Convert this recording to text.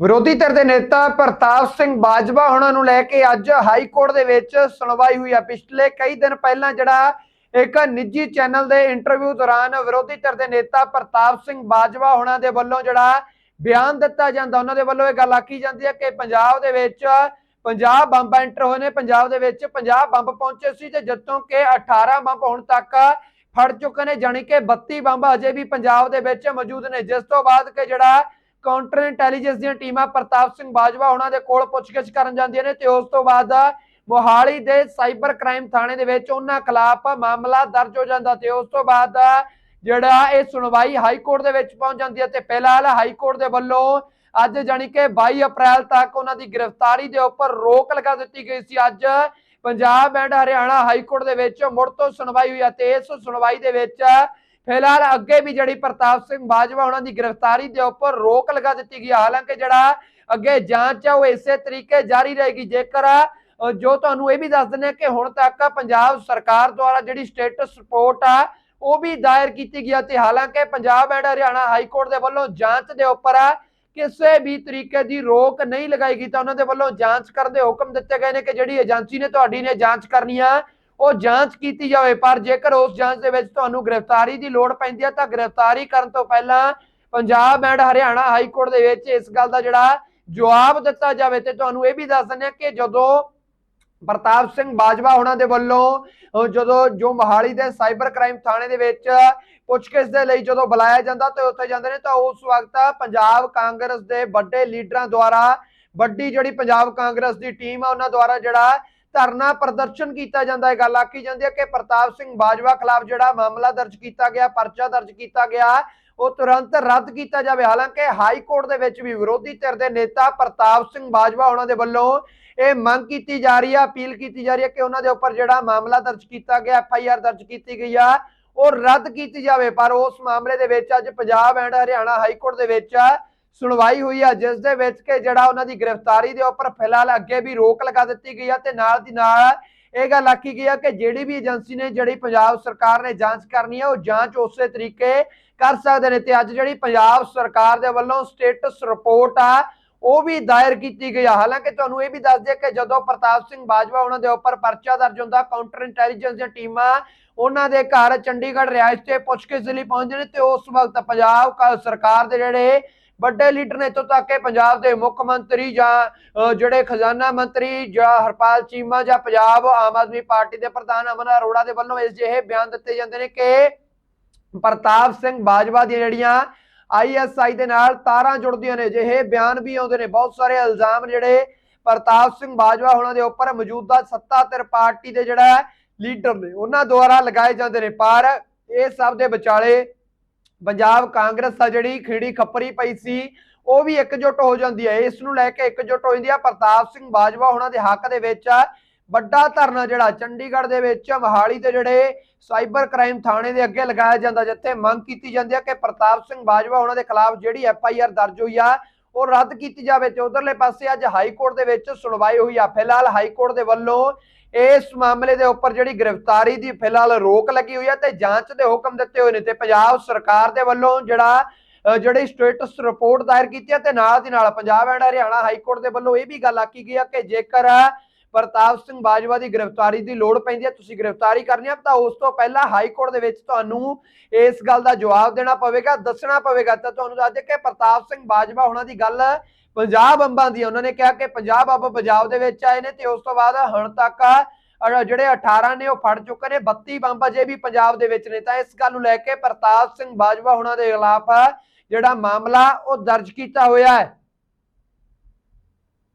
ਵਿਰੋਧੀ ਧਿਰ ਦੇ ਨੇਤਾ ਪ੍ਰਤਾਪ ਸਿੰਘ ਬਾਜਵਾ ਉਹਨਾਂ ਨੂੰ ਲੈ ਕੇ ਅੱਜ ਹਾਈ ਕੋਰਟ ਦੇ ਵਿੱਚ ਸੁਣਵਾਈ ਹੋਈ ਆ। ਪਿਛਲੇ ਕਈ ਦਿਨ ਪਹਿਲਾਂ ਜਿਹੜਾ ਇੱਕ ਨਿੱਜੀ ਚੈਨਲ ਦੇ ਇੰਟਰਵਿਊ ਦੌਰਾਨ ਵਿਰੋਧੀ ਧਿਰ ਦੇ ਨੇਤਾ ਪ੍ਰਤਾਪ ਸਿੰਘ ਬਾਜਵਾ ਉਹਨਾਂ ਦੇ ਵੱਲੋਂ ਜਿਹੜਾ ਬਿਆਨ ਦਿੱਤਾ ਜਾਂਦਾ, ਉਹਨਾਂ ਦੇ ਵੱਲੋਂ ਇਹ ਗੱਲ ਆਖੀ ਜਾਂਦੀ ਹੈ ਕਿ ਪੰਜਾਬ ਦੇ ਵਿੱਚ ਪੰਜਾਬ ਬੰਬ ਐਂਟਰ ਹੋਏ ਨੇ, ਪੰਜਾਬ ਦੇ ਵਿੱਚ 50 ਬੰਬ ਪਹੁੰਚੇ ਸੀ ਤੇ ਜਦੋਂ ਕਿ 18 ਬੰਬ ਹੁਣ ਤੱਕ ਫੜ ਚੁੱਕੇ ਨੇ, ਜਾਣੀ ਕਿ 32 ਬੰਬ ਅਜੇ ਵੀ ਪੰਜਾਬ ਦੇ ਵਿੱਚ ਮੌਜੂਦ ਨੇ। ਜਿਸ ਤੋਂ ਬਾਅਦ ਕਿ ਜਿਹੜਾ ਕਾਊਂਟਰ ਇੰਟੈਲੀਜੈਂਸ ਦੀਆਂ ਟੀਮਾਂ ਪ੍ਰਤਾਪ ਸਿੰਘ ਬਾਜਵਾ ਉਹਨਾਂ ਦੇ ਕੋਲ ਪੁੱਛਗਿੱਛ ਕਰਨ ਜਾਂਦੀਆਂ ਨੇ ਤੇ ਉਸ ਤੋਂ ਬਾਅਦ ਮੋਹਾਲੀ ਦੇ ਸਾਈਬਰ ਕ੍ਰਾਈਮ ਥਾਣੇ ਦੇ ਵਿੱਚ ਉਹਨਾਂ ਖਿਲਾਫ ਮਾਮਲਾ ਦਰਜ ਹੋ ਜਾਂਦਾ ਤੇ ਉਸ ਤੋਂ ਬਾਅਦ ਜਿਹੜਾ ਇਹ ਸੁਣਵਾਈ ਹਾਈ ਕੋਰਟ ਦੇ ਵਿੱਚ ਪਹੁੰਚ ਜਾਂਦੀ ਹੈ ਤੇ ਫਿਲਹਾਲ ਹਾਈ ਕੋਰਟ ਦੇ ਵੱਲੋਂ ਅੱਜ ਜਾਣੀ ਕਿ 22 ਅਪ੍ਰੈਲ ਤੱਕ ਉਹਨਾਂ ਦੀ ਗ੍ਰਿਫਤਾਰੀ ਦੇ ਉੱਪਰ ਰੋਕ ਲਗਾ ਦਿੱਤੀ ਗਈ ਸੀ। ਅੱਜ Punjab and Haryana high court ਦੇ ਵਿੱਚ ਮੁੜ ਤੋਂ ਸੁਣਵਾਈ ਹੋਈ ਹੈ ਤੇ ਇਸ ਸੁਣਵਾਈ ਦੇ ਵਿੱਚ ਫਿਲਹਾਲ ਅੱਗੇ ਵੀ ਜਿਹੜੀ ਪ੍ਰਤਾਪ ਸਿੰਘ ਬਾਜਵਾ, ਉਹਨਾਂ ਦੀ ਗ੍ਰਿਫਤਾਰੀ ਦੇ ਉੱਪਰ ਰੋਕ ਲਗਾ ਦਿੱਤੀ ਗਈ ਹਾਲਾਂਕਿ ਜਿਹੜਾ ਅੱਗੇ ਜਾਂਚ ਹੈ, ਉਹ ਇਸੇ ਤਰੀਕੇ ਜਾਰੀ ਰਹੇਗੀ। ਜੇਕਰ ਜੋ ਤੁਹਾਨੂੰ ਇਹ ਵੀ ਦੱਸ ਦਿੰਦੇ ਹਾਂ ਕਿ ਹੁਣ ਤੱਕ ਪੰਜਾਬ ਸਰਕਾਰ ਦੁਆਰਾ ਜਿਹੜੀ ਸਟੇਟਸ ਰਿਪੋਰਟ ਆ, ਉਹ ਵੀ ਦਾਇਰ ਕੀਤੀ ਗਈ ਤੇ ਹਾਲਾਂਕਿ Punjab and Haryana high court ਦੇ ਵੱਲੋਂ ਜਾਂਚ ਦੇ ਉੱਪਰ ਕਿਸੇ ਵੀ ਤਰੀਕੇ ਦੀ ਰੋਕ ਨਹੀਂ ਲਗਾਈ ਗਈ ਤਾਂ ਉਹਨਾਂ ਦੇ ਵੱਲੋਂ ਜਾਂਚ ਕਰਨ ਦੇ ਹੁਕਮ ਦਿੱਤੇ ਗਏ ਨੇ ਕਿ ਜਿਹੜੀ ਏਜੰਸੀ ਨੇ ਤੁਹਾਡੀ ਨੇ ਜਾਂਚ ਕਰਨੀ ਆ ਉਹ ਜਾਂਚ ਕੀਤੀ ਜਾਵੇ, ਪਰ ਜੇਕਰ ਉਸ ਜਾਂਚ ਦੇ ਵਿੱਚ ਤੁਹਾਨੂੰ ਗ੍ਰਿਫਤਾਰੀ ਦੀ ਲੋੜ ਪੈਂਦੀ ਹੈ ਤਾਂ ਗ੍ਰਿਫਤਾਰੀ ਕਰਨ ਤੋਂ ਪਹਿਲਾਂ Punjab and Haryana high court ਦੇ ਵਿੱਚ ਇਸ ਗੱਲ ਦਾ ਜਿਹੜਾ ਜਵਾਬ ਦਿੱਤਾ ਜਾਵੇ ਤੇ ਤੁਹਾਨੂੰ ਇਹ ਵੀ ਦੱਸ ਦਿੰਦੇ ਹਾਂ ਕਿ ਜਦੋਂ ਪ੍ਰਤਾਪ ਸਿੰਘ ਬਾਜਵਾ ਉਹਨਾਂ ਦੇ ਵੱਲੋਂ ਜਦੋਂ ਜੋ ਮੋਹਾਲੀ ਦੇ ਸਾਈਬਰ ਕ੍ਰਾਈਮ ਥਾਣੇ ਦੇ ਵਿੱਚ ਪੁੱਛਗਿੱਛ ਦੇ ਲਈ ਜਦੋਂ ਬੁਲਾਇਆ ਜਾਂਦਾ ਤੇ ਉੱਥੇ ਜਾਂਦੇ ਨੇ, ਤਾਂ ਉਸ ਵਕਤ ਪੰਜਾਬ ਕਾਂਗਰਸ ਦੇ ਵੱਡੇ ਲੀਡਰਾਂ ਦੁਆਰਾ ਵੱਡੀ ਜਿਹੜੀ ਪੰਜਾਬ ਕਾਂਗਰਸ ਦੀ ਟੀਮ ਆ, ਉਹਨਾਂ ਦੁਆਰਾ ਜਿਹੜਾ ਧਰਨਾ ਪ੍ਰਦਰਸ਼ਨ ਕੀਤਾ ਜਾਂਦਾ ਹੈ। ਗੱਲ ਆਖੀ ਜਾਂਦੀ ਹੈ ਕਿ ਪ੍ਰਤਾਪ ਸਿੰਘ ਬਾਜਵਾ ਖਿਲਾਫ ਜਿਹੜਾ ਮਾਮਲਾ ਦਰਜ ਕੀਤਾ ਗਿਆ, ਪਰਚਾ ਦਰਜ ਕੀਤਾ ਗਿਆ, ਉਹ ਤੁਰੰਤ ਰੱਦ ਕੀਤਾ ਜਾਵੇ। ਹਾਲਾਂਕਿ ਹਾਈ ਕੋਰਟ ਦੇ ਵਿੱਚ ਵੀ ਵਿਰੋਧੀ ਧਿਰ ਦੇ ਨੇਤਾ ਪ੍ਰਤਾਪ ਸਿੰਘ ਬਾਜਵਾ ਉਹਨਾਂ ਦੇ ਵੱਲੋਂ ਇਹ ਮੰਗ ਕੀਤੀ ਜਾ ਰਹੀ ਹੈ, ਅਪੀਲ ਕੀਤੀ ਜਾ ਰਹੀ ਹੈ ਕਿ ਉਹਨਾਂ ਦੇ ਉੱਪਰ ਜਿਹੜਾ ਮਾਮਲਾ ਦਰਜ ਕੀਤਾ ਗਿਆ, ਐਫ ਆਈ ਆਰ ਦਰਜ ਕੀਤੀ ਗਈ ਆ, ਉਹ ਰੱਦ ਕੀਤੀ ਜਾਵੇ। ਪਰ ਉਸ ਮਾਮਲੇ ਦੇ ਵਿੱਚ ਅੱਜ Punjab and Haryana high court ਦੇ ਵਿੱਚ ਸੁਣਵਾਈ ਹੋਈ ਹੈ ਜਿਸ ਦੇ ਵਿੱਚ ਕਿ ਜਿਹੜਾ ਉਹਨਾਂ ਦੀ ਗ੍ਰਿਫਤਾਰੀ ਦੇ ਉੱਪਰ ਫਿਲਹਾਲ ਅੱਗੇ ਵੀ ਰੋਕ ਲਗਾ ਦਿੱਤੀ ਗਈ ਹੈ ਤੇ ਨਾਲ ਦੀ ਨਾਲ ਇਹ ਗੱਲ ਆਖੀ ਗਈ ਹੈ ਕਿ ਜਿਹੜੀ ਵੀ ਏਜੰਸੀ ਨੇ ਜਿਹੜੀ ਪੰਜਾਬ ਸਰਕਾਰ ਨੇ ਜਾਂਚ ਕਰਨੀ ਹੈ ਉਹ ਜਾਂਚ ਉਸੇ ਤਰੀਕੇ ਕਰ ਸਕਦੇ ਨੇ ਤੇ ਅੱਜ ਜਿਹੜੀ ਪੰਜਾਬ ਸਰਕਾਰ ਦੇ ਵੱਲੋਂ ਸਟੇਟਸ ਰਿਪੋਰਟ ਆ, ਉਹ ਵੀ ਦਾਇਰ ਕੀਤੀ ਗਈ ਆ। ਹਾਲਾਂਕਿ ਤੁਹਾਨੂੰ ਇਹ ਵੀ ਦੱਸ ਦਿਆ ਕਿ ਜਦੋਂ ਪ੍ਰਤਾਪ ਸਿੰਘ ਬਾਜਵਾ ਉਹਨਾਂ ਦੇ ਉੱਪਰ ਪਰਚਾ ਦਰਜ ਹੁੰਦਾ ਕਾਊਂਟਰ ਇੰਟੈਲੀਜੈਂਸ ਦੀਆਂ ਟੀਮਾਂ ਉਹਨਾਂ ਦੇ ਘਰ ਚੰਡੀਗੜ੍ਹ ਰਿਹਾਇਸ਼ ਤੇ ਪੁੱਛਗਿੱਛ ਲਈ ਪਹੁੰਚਦੇ ਨੇ ਤੇ ਉਸ ਵਕਤ ਪੰਜਾਬ ਸਰਕਾਰ ਦੇ ਜਿਹੜੇ ਵੱਡੇ ਲੀਡਰ ਨੇ ਇੱਥੋਂ ਤੱਕ ਕਿ ਪੰਜਾਬ ਦੇ ਮੁੱਖ ਮੰਤਰੀ ਜਾਂ ਜਿਹੜੇ ਖਜ਼ਾਨਾ ਮੰਤਰੀ ਜਾਂ ਹਰਪਾਲ ਚੀਮਾ ਜਾਂ ਪੰਜਾਬ ਆਮ ਆਦਮੀ ਪਾਰਟੀ ਦੇ ਪ੍ਰਧਾਨ ਅਮਨ ਅਰੋੜਾ ਦੇ ਵੱਲੋਂ ਇਸ ਜਿਹੇ ਬਿਆਨ ਦਿੱਤੇ ਜਾਂਦੇ ਨੇ ਕਿ ਪ੍ਰਤਾਪ ਸਿੰਘ ਬਾਜਵਾ ਦੀਆਂ ਜਿਹੜੀਆਂ ਆਈਐਸਆਈ ਦੇ ਨਾਲ ਤਾਰਾਂ ਜੁੜਦੀਆਂ ਨੇ, ਜਿਹੇ ਬਿਆਨ ਵੀ ਆਉਂਦੇ ਨੇ, ਬਹੁਤ ਸਾਰੇ ਇਲਜ਼ਾਮ ਜਿਹੜੇ ਪ੍ਰਤਾਪ ਸਿੰਘ ਬਾਜਵਾ ਉਹਨਾਂ ਦੇ ਉੱਪਰ ਮੌਜੂਦਾ ਸੱਤਾ ਧਿਰ ਪਾਰਟੀ ਦੇ ਜਿਹੜਾ ਲੀਡਰ ਨੇ, ਉਹਨਾਂ ਦੁਆਰਾ ਲਗਾਏ ਜਾਂਦੇ ਨੇ, ਪਰ ਇਹ ਸਭ ਦੇ ਵਿਚਾਲੇ ਪੰਜਾਬ ਕਾਂਗਰਸ ਦਾ ਜਿਹੜੀ ਖੀੜੀ ਖੱਪਰੀ ਪਈ ਸੀ, ਉਹ ਵੀ ਇਕਜੁੱਟ ਹੋ ਜਾਂਦੀ ਹੈ। ਇਸ ਨੂੰ ਲੈ ਕੇ ਇਕਜੁੱਟ ਹੋ ਜਾਂਦੀ ਹੈ। ਪ੍ਰਤਾਪ ਸਿੰਘ ਬਾਜਵਾ ਉਹਨਾਂ ਦੇ ਹੱਕ ਦੇ ਵਿੱਚ ਵੱਡਾ ਧਰਨਾ ਜਿਹੜਾ ਚੰਡੀਗੜ੍ਹ ਦੇ ਵਿੱਚ ਮੋਹਾਲੀ ਦੇ ਜਿਹੜੇ ਸਾਈਬਰ ਕ੍ਰਾਈਮ ਥਾਣੇ ਦੇ ਅੱਗੇ ਲਗਾਇਆ ਜਾਂਦਾ, ਜਿੱਥੇ ਮੰਗ ਕੀਤੀ ਜਾਂਦੀ ਹੈ ਕਿ ਪ੍ਰਤਾਪ ਸਿੰਘ ਬਾਜਵਾ ਉਹਨਾਂ ਦੇ ਖਿਲਾਫ ਜਿਹੜੀ ਐਫ ਆਈ ਆਰ ਦਰਜ ਹੋਈ ਆ ਉਹ ਰੱਦ ਕੀਤੀ ਜਾਵੇ ਤੇ ਉਧਰਲੇ ਪਾਸੇ ਅੱਜ ਹਾਈ ਕੋਰਟ ਦੇ ਵਿੱਚ ਸੁਣਵਾਈ ਹੋਈ ਆ। ਫਿਲਹਾਲ ਹਾਈ ਕੋਰਟ ਦੇ ਵੱਲੋਂ ਇਸ ਮਾਮਲੇ ਦੇ ਉੱਪਰ ਜਿਹੜੀ ਗ੍ਰਿਫਤਾਰੀ ਦੀ ਫਿਲਹਾਲ ਰੋਕ ਲੱਗੀ ਹੋਈ ਹੈ ਤੇ ਜਾਂਚ ਦੇ ਹੁਕਮ ਦਿੱਤੇ ਹੋਏ ਨੇ ਤੇ ਪੰਜਾਬ ਸਰਕਾਰ ਦੇ ਵੱਲੋਂ ਜਿਹੜਾ ਜਿਹੜੀ ਸਟੇਟਸ ਰਿਪੋਰਟ ਦਾਇਰ ਕੀਤੀ ਹੈ ਤੇ ਨਾਲ ਦੀ ਨਾਲ Punjab and Haryana high court ਦੇ ਵੱਲੋਂ ਇਹ ਵੀ ਗੱਲ ਆਖੀ ਗਈ ਹੈ ਕਿ ਜੇਕਰ ਪ੍ਰਤਾਪ ਸਿੰਘ ਬਾਜਵਾ ਦੀ ਗ੍ਰਿਫਤਾਰੀ ਦੀ ਲੋੜ ਪੈਂਦੀ ਹੈ, ਤੁਸੀਂ ਗ੍ਰਿਫਤਾਰੀ ਕਰਨੀ ਹੈ, ਤਾਂ ਉਸ ਤੋਂ ਪਹਿਲਾਂ ਹਾਈ ਕੋਰਟ ਦੇ ਵਿੱਚ ਤੁਹਾਨੂੰ ਇਸ ਗੱਲ ਦਾ ਜਵਾਬ ਦੇਣਾ ਪਵੇਗਾ, ਦੱਸਣਾ ਪਵੇਗਾ। ਤਾਂ ਤੁਹਾਨੂੰ ਦੱਸ ਦੇ ਕਿ ਪ੍ਰਤਾਪ ਸਿੰਘ ਬਾਜਵਾ ਉਹਨਾਂ ਦੀ ਗੱਲ ਪੰਜਾਬ ਅੰਬਾਂ ਦੀ ਹੈ। ਉਹਨਾਂ ਨੇ ਕਿਹਾ ਕਿ ਪੰਜਾਬ ਅੰਬ ਪੰਜਾਬ ਦੇ ਵਿੱਚ ਆਏ ਨੇ ਤੇ ਉਸ ਤੋਂ ਬਾਅਦ ਹੁਣ ਤੱਕ, ਅਹ, ਜਿਹੜੇ 18 ਨੇ ਉਹ ਫੜ ਚੁੱਕੇ ਨੇ 32 ਬੰਬ ਅਜੇ ਵੀ ਪੰਜਾਬ ਦੇ ਵਿੱਚ ਨੇ। ਤਾਂ ਇਸ ਗੱਲ ਨੂੰ ਲੈ ਕੇ ਪ੍ਰਤਾਪ ਸਿੰਘ ਬਾਜਵਾ ਉਹਨਾਂ ਦੇ ਖਿਲਾਫ ਜਿਹੜਾ ਮਾਮਲਾ ਉਹ ਦਰਜ ਕੀਤਾ ਹੋਇਆ ਹੈ।